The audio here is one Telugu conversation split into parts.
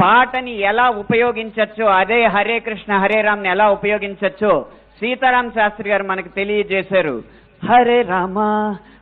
పాటని ఎలా ఉపయోగించచ్చో? అదే హరే కృష్ణ హరే రామ్ని ఎలా ఉపయోగించచ్చో? సీతారాం శాస్త్రి గారు మనకు తెలియజేశారు. హరే రామ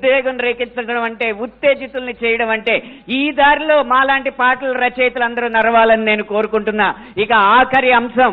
ఉద్వేగం రేకెత్తడం అంటే ఉత్తేజితుల్ని చేయడం అంటే ఈ దారిలో మాలాంటి పాటల రచయితలు అందరూ నరవాలని నేను కోరుకుంటున్నా. ఇక ఆఖరి అంశం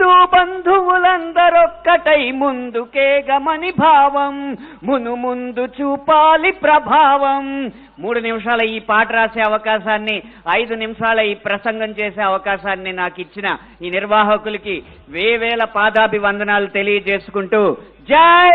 బంధువులందరొక్కటై ముందుకే గమని భావం మును ముందు చూపాలి ప్రభావం. మూడు నిమిషాల ఈ పాట రాసే అవకాశాన్ని ఐదు నిమిషాల ఈ ప్రసంగం చేసే అవకాశాన్ని నాకు ఇచ్చిన ఈ నిర్వాహకులకి వేవేల పాదాభివందనాలు తెలియజేసుకుంటూ జై